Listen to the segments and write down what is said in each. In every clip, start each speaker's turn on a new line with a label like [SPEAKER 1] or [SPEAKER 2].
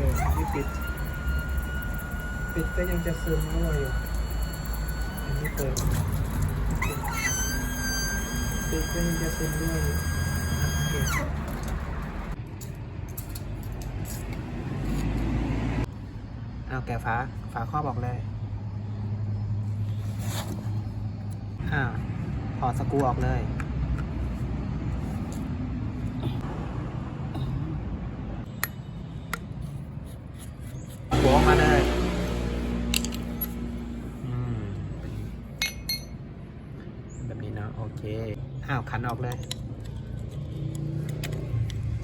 [SPEAKER 1] ออไม่ปิด ปิดก็ยังจะซึมเข้าไอยู่อันนี้เปิด ปิดก็ยังจะซึมด้วยเอาแกะฝาฝาข้อบอกเลยอ่าถอดสกูออกเลย อ้าวขันออกเลย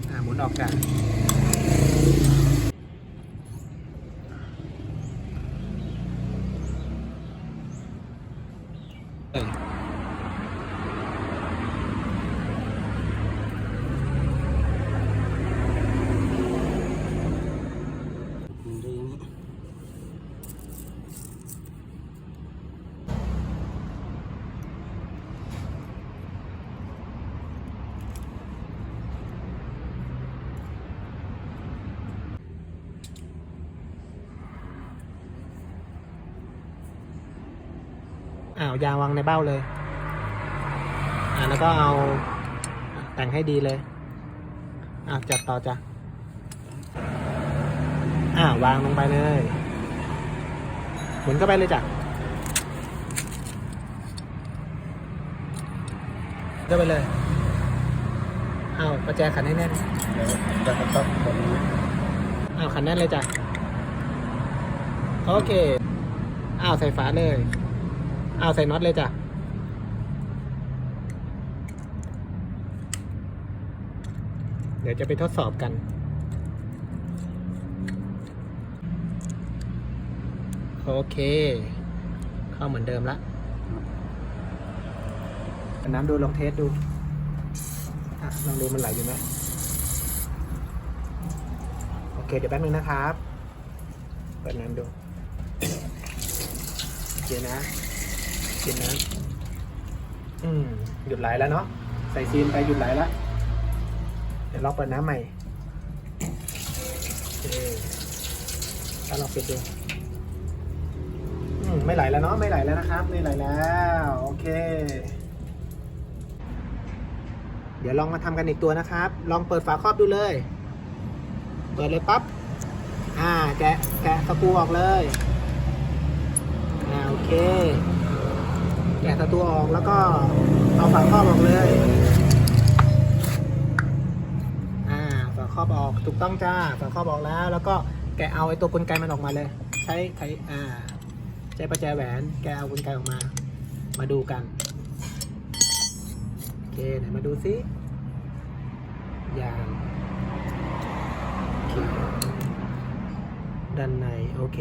[SPEAKER 1] อ่าหมุนออกกันเอ
[SPEAKER 2] อ
[SPEAKER 1] อ้าวยางวางในเบ้าเลย อ่าแล้วก็เอาแต่งให้ดีเลยอ่าจัดต่อจ้ะอ่าววางลงไปเลยหมุนเข้าไปเลยจ้ะเข้าไปเลยอ้าวประแจขันให้แน่น
[SPEAKER 2] เดี๋ยวจะต๊อบผมนะ
[SPEAKER 1] อ้าวขันแน่นเลยจ้ะโอเคอ้าวใส่ฝาเลย เอาใส่น็อตเลยจ้ะเดี๋ยวจะไปทดสอบกัน โอเค เข้าเหมือนเดิมละอาน้ำดูลองเทสดูอะลองดูมันไหลอยู่ไหมโอเค เดี๋ยวแป๊บนึงนะครับ เปิดน้ำดู โอเคนะ กินนะอืมหยุดไหลแล้วเนาะใส่ซีนไปหยุดไหลแล้วเดี๋ยวลองเปิดน้ำใหม่โอเคถ้าลองปิดดูอืมไม่ไหลแล้วเนาะไม่ไหลแล้วนะครับไม่ไหลแล้วโอเค เดี๋ยวลองมาทำกันอีกตัวนะครับ ลองเปิดฝาครอบดูเลย เปิดเลยปั๊บอ่าแกะแกะสกูออกเลยอ่าโอเค กะสกรูออกแล้วก็เอาฝาครอบออกเลยอ่าฝาครอบออกถูกต้องจ้าฝาครอบออกแล้ว แล้วก็แกะเอาไอ้ตัวกลไกมันออกมาเลย ใช้ไขอ่าใช้ประแจแหวนแกะเอากลไกออกมา มาดูกันโอเคไหนมาดูซิยางด้านในโอเค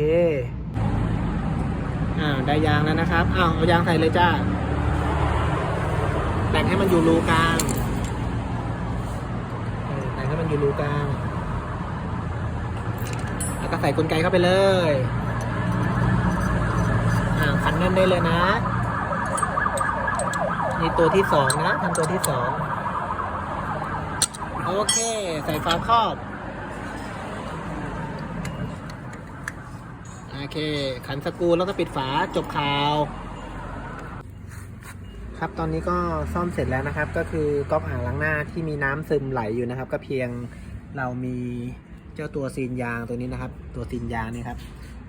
[SPEAKER 1] อ่าได้ยางแล้วนะครับอ้าวเอายางใส่เลยจ้าแต่งให้มันอยู่รูกลางแต่งให้มันอยู่รูกลางแล้วก็ใส่กลไกเข้าไปเลยอ่าคันแน่นได้เลยนะนี่ตัวที่สองนะทำตัวที่สองโอเค ใส่ฝาครอบ โอเค ขันสกูแล้วก็ปิดฝาจบข่าว ครับตอนนี้ก็ซ่อมเสร็จแล้วนะครับ ก็คือก๊อกอ่างล้างหน้าที่มีน้ำซึมไหลอยู่นะครับ ก็เพียงเรามีเจ้าตัวซีนยางตัวนี้นะครับ ตัวซีนยางนี่ครับ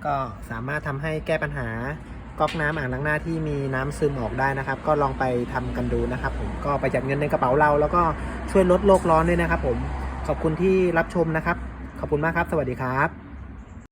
[SPEAKER 1] ก็สามารถทำให้แก้ปัญหาก๊อกน้ำอ่างล้างหน้าที่มีน้ำซึมออกได้นะครับ ก็ลองไปทำกันดูนะครับ ผมก็ประหยัดเงินในกระเป๋าเรา แล้วก็ช่วยลดโลกร้อนด้วยนะครับ ผมขอบคุณที่รับชมนะครับ ขอบคุณมากครับ สวัสดีครับ